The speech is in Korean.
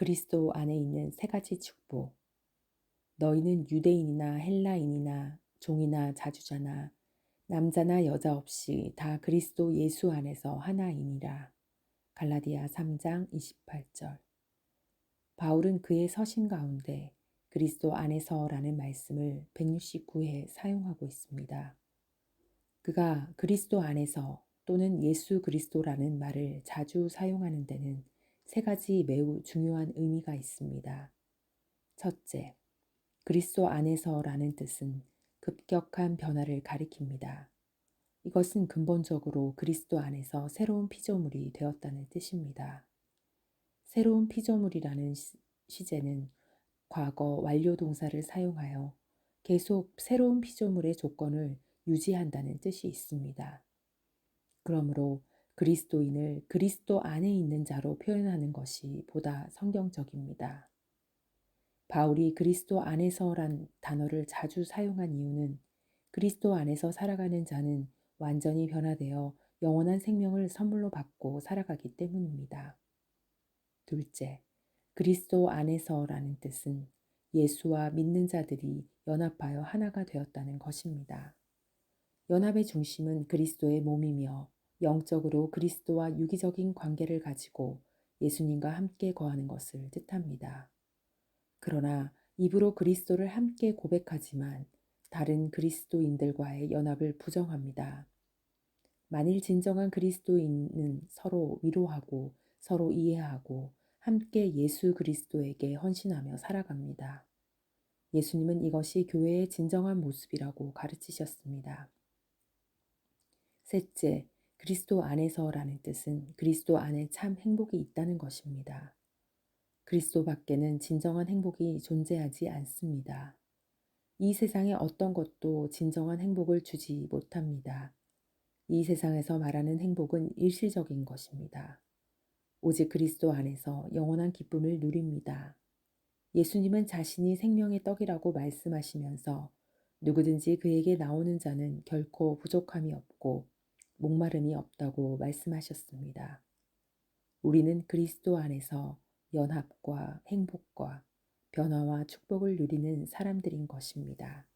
그리스도 안에 있는 세 가지 축복. 너희는 유대인이나 헬라인이나 종이나 자주자나 남자나 여자 없이 다 그리스도 예수 안에서 하나이니라. 갈라디아 3장 28절. 바울은 그의 서신 가운데 그리스도 안에서라는 말씀을 169회 사용하고 있습니다. 그가 그리스도 안에서 또는 예수 그리스도라는 말을 자주 사용하는 데는 세 가지 매우 중요한 의미가 있습니다. 첫째, 그리스도 안에서라는 뜻은 급격한 변화를 가리킵니다. 이것은 근본적으로 그리스도 안에서 새로운 피조물이 되었다는 뜻입니다. 새로운 피조물이라는 시제는 과거 완료 동사를 사용하여 계속 새로운 피조물의 조건을 유지한다는 뜻이 있습니다. 그러므로 그리스도인을 그리스도 안에 있는 자로 표현하는 것이 보다 성경적입니다. 바울이 그리스도 안에서란 단어를 자주 사용한 이유는 그리스도 안에서 살아가는 자는 완전히 변화되어 영원한 생명을 선물로 받고 살아가기 때문입니다. 둘째, 그리스도 안에서라는 뜻은 예수와 믿는 자들이 연합하여 하나가 되었다는 것입니다. 연합의 중심은 그리스도의 몸이며 영적으로 그리스도와 유기적인 관계를 가지고 예수님과 함께 거하는 것을 뜻합니다. 그러나 입으로 그리스도를 함께 고백하지만 다른 그리스도인들과의 연합을 부정합니다. 만일 진정한 그리스도인은 서로 위로하고 서로 이해하고 함께 예수 그리스도에게 헌신하며 살아갑니다. 예수님은 이것이 교회의 진정한 모습이라고 가르치셨습니다. 셋째, 그리스도 안에서라는 뜻은 그리스도 안에 참 행복이 있다는 것입니다. 그리스도 밖에는 진정한 행복이 존재하지 않습니다. 이 세상의 어떤 것도 진정한 행복을 주지 못합니다. 이 세상에서 말하는 행복은 일시적인 것입니다. 오직 그리스도 안에서 영원한 기쁨을 누립니다. 예수님은 자신이 생명의 떡이라고 말씀하시면서 누구든지 그에게 나오는 자는 결코 부족함이 없고 목마름이 없다고 말씀하셨습니다. 우리는 그리스도 안에서 연합과 행복과 변화와 축복을 누리는 사람들인 것입니다.